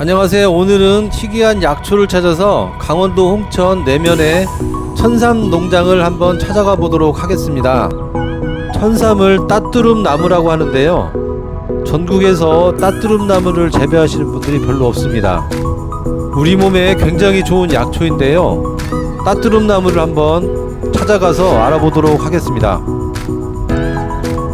안녕하세요. 오늘은 희귀한 약초를 찾아서 강원도 홍천 내면의 천삼 농장을 한번 찾아가 보도록 하겠습니다. 천삼을 따뚜름 나무라고 하는데요. 전국에서 따뚜름 나무를 재배하시는 분들이 별로 없습니다. 우리 몸에 굉장히 좋은 약초인데요. 따뚜름 나무를 한번 찾아가서 알아보도록 하겠습니다.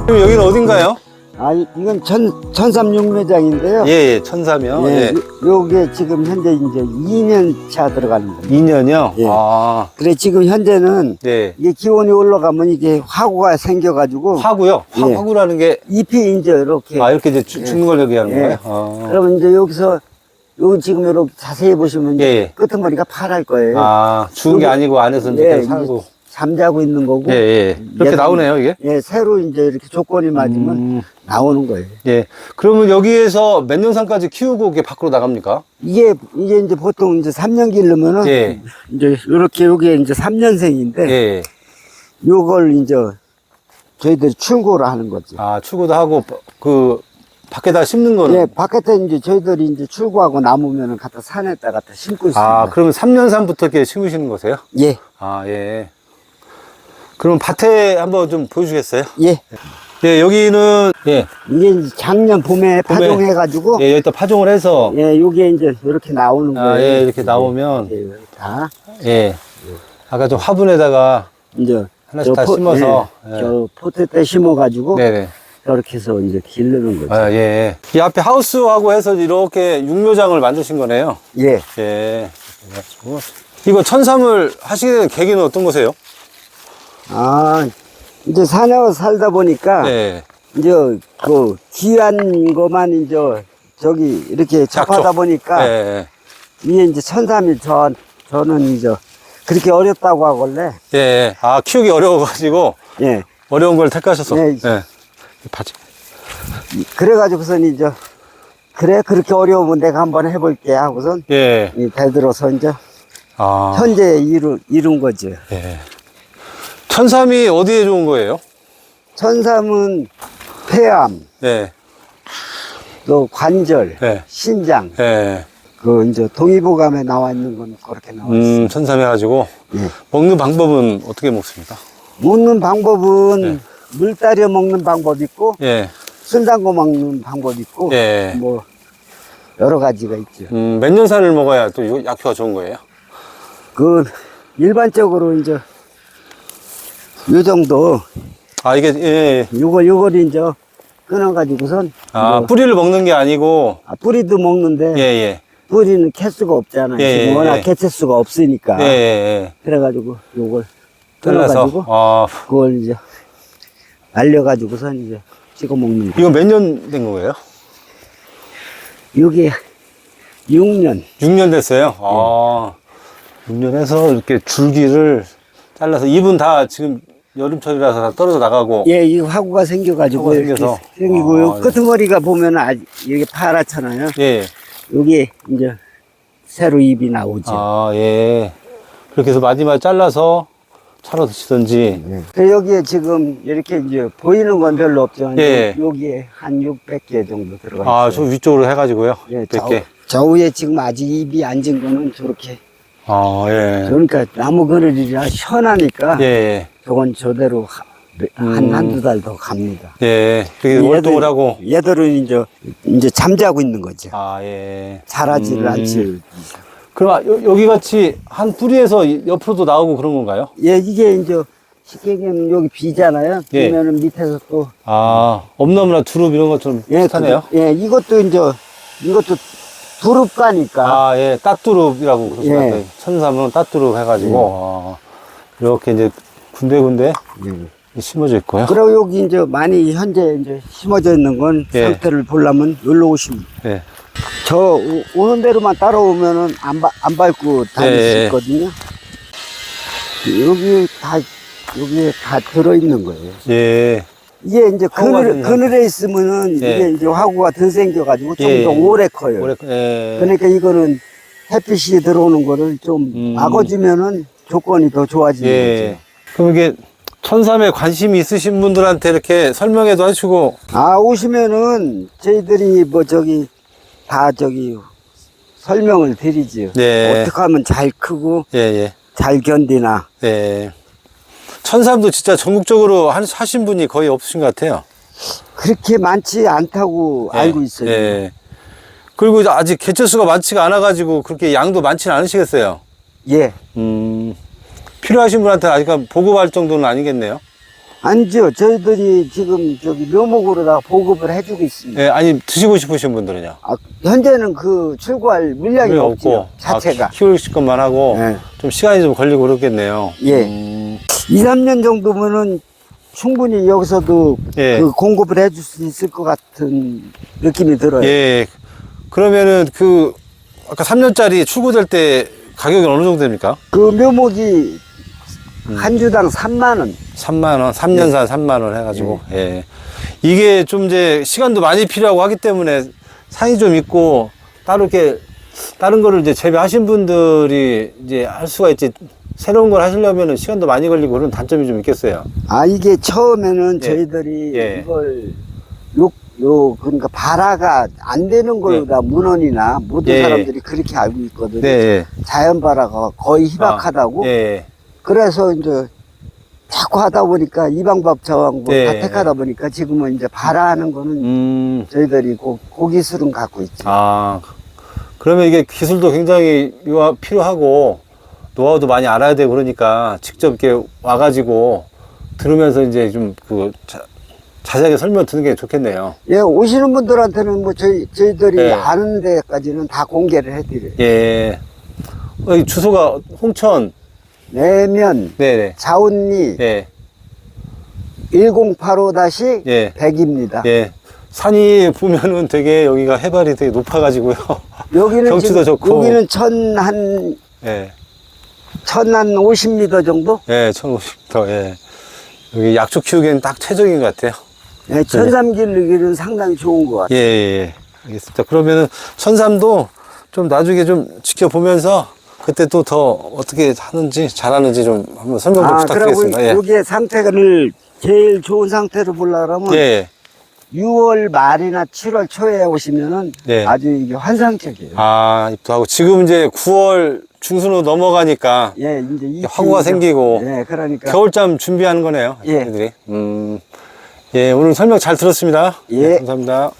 그럼 여기는 어딘가요? 아, 이- 이건 천, 천삼육매장인데요. 예, 예, 천삼이요. 예, 예. 요, 게 지금 현재 이제 2년 차 들어가는 겁니다. 2년이요? 예. 아, 그래, 지금 현재는 네. 이게 기온이 올라가면 이게 화구가 생겨가지고 화구요? 화, 예. 화구라는 게, 잎이 이제 이렇게. 아, 이렇게 이제 죽- 예. 죽는 걸 얘기하는 예. 거예요? 아. 그러면 이제 여기서 요 지금 이렇게 자세히 보시면 예, 예. 끄트머리가 파랄 거예요. 아, 죽은 게 여기- 아니고 안에서 이제 예, 계속 이제 살고. 잠자고 있는 거고. 예, 예. 이렇게 나오네요, 이게? 예, 새로 이제 이렇게 조건이 맞으면 음, 나오는 거예요. 예. 그러면 여기에서 몇 년산까지 키우고 이게 밖으로 나갑니까? 이게, 이게 이제 보통 이제 3년 기르면은 예. 이제 이렇게 요게 이제 3년생인데 예. 요걸 이제 저희들이 출고를 하는 거죠. 아, 추구도 하고, 그, 밖에다 심는 거는? 예, 바깥에 이제 저희들이 이제 출고하고 남으면은 갖다 산에다 갖다 심고 있습니다. 아, 그러면 3년산부터 이렇게 심으시는 거세요? 예, 아, 예. 그럼 밭에 한번 좀 보여주겠어요? 예. 예, 여기는, 예, 이게 작년 봄에 파종해가지고 예, 여기다 파종을 해서, 예, 요게 이제 이렇게 나오는 거예요. 아, 예, 이렇게 나오면, 예, 다 예. 아까 좀 화분에다가, 이제 하나씩 저다 포- 심어서, 예, 예. 저 포트에 심어가지고 네네. 이렇게 해서 이제 기르는 거죠. 아, 예. 이 앞에 하우스하고 해서 이렇게 육묘장을 만드신 거네요. 예, 예. 그래가지고. 이거 천삼을 하시게 된 계기는 어떤 거세요? 아 이제 산에 살다 보니까 네. 이제 그 귀한 것만 이제 저기 이렇게 접하다 약초. 보니까 예. 이게 이제 천삼이 저 저는 이제 그렇게 어렵다고 하길래 예. 예. 아, 키우기 어려워가지고, 예 어려운 걸 택하셔서. 네. 예. 바지. 그래가지고선 이제 그래 그렇게 어려우면 내가 한번 해볼게 하고선 예. 이 대들어서 이제 아. 현재 이루 이룬 거죠. 예. 천삼이 어디에 좋은 거예요? 천삼은 폐암 예. 또 관절 예. 신장 예. 그 이제 동의보감에 나와 있는 건 그렇게 나와 있어요. 음, 천삼 해가지고. 예. 먹는 방법은 어떻게 먹습니까? 먹는 방법은 네. 물 따려 먹는 방법 있고 예. 술 담궈 먹는 방법 있고 예. 뭐 여러 가지가 있죠. 음, 몇 년 산을 먹어야 또 요- 약효가 좋은 거예요? 그 일반적으로 이제 요 정도 아, 이게, 예. 예. 요거 요걸 이제 끊어 가지고선 아, 뿌리를 먹는 게 아니고, 뿌리도 먹는데 예, 예. 뿌리는 캐수가 없잖아요. 예, 지금 예, 워낙 예. 개체수가 없으니까 예, 예, 예. 그래 가지고 요걸 끊어 잘라서. 가지고 아, 그걸 이제 말려 가지고선 이제 찍어 먹는 거. 이거 몇 년 된 거예요? 요게 6년 6년 됐어요. 아, 6년 해서 이렇게 줄기를 잘라서 잎은 다 지금 여름철이라서 다 떨어져 나가고. 예, 이 화구가 생겨가지고 화구가 이렇게 생겨서. 생기고 아, 요 예. 끄트머리가 보면 아직 이렇게 파랗잖아요. 예. 여기 이제 새로 잎이 나오죠. 아, 예. 그렇게 해서 마지막에 잘라서 차로 드시든지. 그래서 여기에 지금 이렇게 이제 보이는 건 별로 없죠. 예. 여기에 한 600개 정도 들어가 있어요. 아, 저 위쪽으로 해가지고요. 예, 몇 좌우, 개. 좌우에 좌우에 지금 아직 잎이 앉은 거는 저렇게 아, 예. 그러니까 나무 그늘이라 시원하니까 예, 예. 저건 저대로 하- 한 음. 한두 달 더 갑니다. 예. 그게 얘들- 월동을 하고. 얘들은 이제 이제 잠자고 있는 거죠. 아, 예. 자라지를 음. 않지. 그럼 아, 여, 여기 같이 한 뿌리에서 이- 옆으로도 나오고 그런 건가요? 예, 이게 이제 쉽게 얘기하면 여기 비잖아요. 예. 그러면은 밑에서 또 아, 엄나무나 두릅 이런 것처럼 예, 비슷하네요. 그- 예, 이것도 이제 이것도 두릅가니까 아, 예, 따뚜릅이라고 그러죠. 예. 천삼은 따뚜릅 해가지고, 아, 이렇게 이제 군데군데 예. 심어져 있고요. 그리고 여기 이제 많이 현재 이제 심어져 있는 건 예. 상태를 보려면 여기로 오시면 예. 저 오- 오는 대로만 따라오면은 안, 바- 안 밟고 다닐 예, 수 예. 있거든요. 여기 다 여기에 다 들어 있는 거예요. 예. 이게 이제 그늘, 된 그늘에 있으면은 예. 이게 이제 화구가 더 생겨가지고 좀 예, 더 예. 오래 커요. 올해, 예. 그러니까 이거는 햇빛이 들어오는 거를 좀 음. 막아주면은 조건이 더 좋아지는 예. 그럼 이게 천삼에 관심이 있으신 분들한테 이렇게 설명해도 하시고, 거죠. 아 오시면은 저희들이 뭐 저기 다 저기 설명을 드리지요. 네. 어떻게 하면 잘 크고 예, 예. 잘 견디나. 예. 천삼도 진짜 전국적으로 한- 하신 분이 거의 없으신 것 같아요. 그렇게 많지 않다고 예, 알고 있어요. 예. 그리고 이제 아직 개체수가 많지가 않아가지고 그렇게 양도 많지는 않으시겠어요. 예. 음, 필요하신 분한테 아직 보급할 정도는 아니겠네요. 아니죠. 저희들이 지금 저기 묘목으로 다 보급을 해주고 있습니다. 예, 아니 드시고 싶으신 분들은요. 아, 현재는 그 출고할 물량이 물이 없죠. 자체가. 아, 키- 키울 것만 하고 예. 좀 시간이 좀 걸리고 그렇겠네요. 예. 음, 2, 3년 정도면은 충분히 여기서도 예. 그 공급을 해줄 수 있을 것 같은 느낌이 들어요. 예. 그러면은 그 아까 3년짜리 출고될 때 가격이 어느 정도 됩니까? 그 묘목이 음. 한 주당 3만 원. 3만 원, 3년산 3만 원 해가지고, 예. 이게 좀 이제 시간도 많이 필요하고 하기 때문에 상이 좀 있고, 따로 이렇게, 다른 거를 이제 재배하신 분들이 이제 할 수가 있지, 새로운 걸 하시려면은 시간도 많이 걸리고 그런 단점이 좀 있겠어요. 아 이게 처음에는 예. 저희들이 예. 이걸 요, 요 그러니까 발화가 안 되는 걸다 문헌이나 모든 예. 사람들이 그렇게 알고 있거든요. 네, 예. 자연 발화가 거의 희박하다고. 아, 예. 그래서 이제 자꾸 하다 보니까 이 방법 저 방법 예. 다 택하다 보니까 지금은 이제 발화하는 거는 음, 저희들이 고, 고 기술은 갖고 있죠. 아, 그러면 이게 기술도 굉장히 요하- 필요하고, 노하우도 많이 알아야 되고 그러니까 직접 이렇게 와가지고 들으면서 이제 좀그 자세하게 설명 듣는 게 좋겠네요. 예, 오시는 분들한테는 뭐 저희 저희들이 예. 아는 데까지는 다 공개를 해드려요. 예. 어, 이 주소가 홍천. 내면 네네. 자운리 예. 1085-100입니다. 예. 예. 산이 보면은 되게 여기가 해발이 되게 높아가지고요. 여기는 경치도 지금 좋고. 여기는 천한 예. 천한 50m 정도? 예, 1050m. 예. 여기 약초 키우기에는 딱 최적인 것 같아요. 예, 천삼길 여기는 상당히 좋은 것 같아요. 예, 예, 예. 알겠습니다. 그러면은 천삼도 좀 나중에 좀 지켜보면서 그때 또 더 어떻게 하는지 잘하는지 좀 한번 설명 좀 아, 그리고 부탁드리겠습니다. 예. 여기에 상태를 제일 좋은 상태로 보려면 예. 6월 말이나 7월 초에 오시면은 네. 아주 이게 환상적이에요. 아, 입도하고 지금 이제 9월 중순으로 넘어가니까 예, 이제 이 화구가. 생기고 예, 그러니까 겨울잠 준비하는 거네요. 예. 애들이. 음. 예, 오늘 설명 잘 들었습니다. 예. 감사합니다.